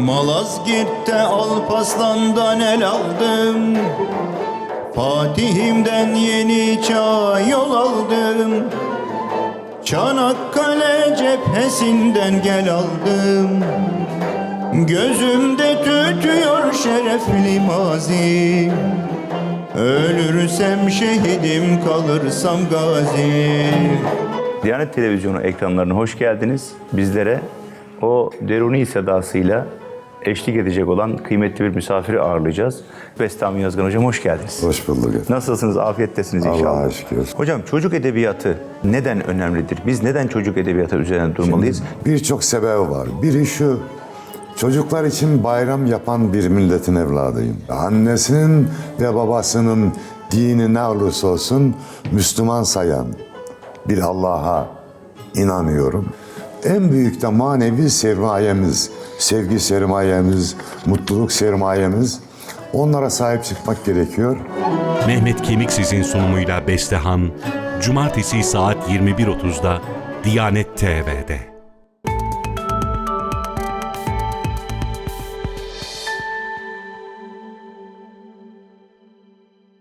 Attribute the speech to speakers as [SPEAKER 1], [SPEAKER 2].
[SPEAKER 1] Malazgirt'te Alpaslan'dan el aldım. Fatih'imden yeni çağ yol aldım. Çanakkale cephesinden gel aldım. Gözümde tütüyor şerefli mazi. Ölürsem şehidim kalırsam gazi.
[SPEAKER 2] Diyanet Televizyonu ekranlarına hoş geldiniz. Bizlere o deruni sedasıyla eşlik edecek olan kıymetli bir misafiri ağırlayacağız. Bestami Yazgan Hocam hoş geldiniz.
[SPEAKER 3] Hoş bulduk efendim.
[SPEAKER 2] Nasılsınız? Afiyettesiniz inşallah.
[SPEAKER 3] Allah'a şükür.
[SPEAKER 2] Hocam çocuk edebiyatı neden önemlidir? Biz neden çocuk edebiyatı üzerine durmalıyız?
[SPEAKER 3] Birçok sebebi var. Biri şu, çocuklar için bayram yapan bir milletin evladıyım. Annesinin ve babasının dini ne olursa olsun Müslüman sayan bir Allah'a inanıyorum. En büyük de manevi sermayemiz, sevgi sermayemiz, mutluluk sermayemiz. Onlara sahip çıkmak gerekiyor.
[SPEAKER 4] Mehmet Kemiksiz'in sunumuyla Bestehan, Cumartesi saat 21.30'da Diyanet TV'de.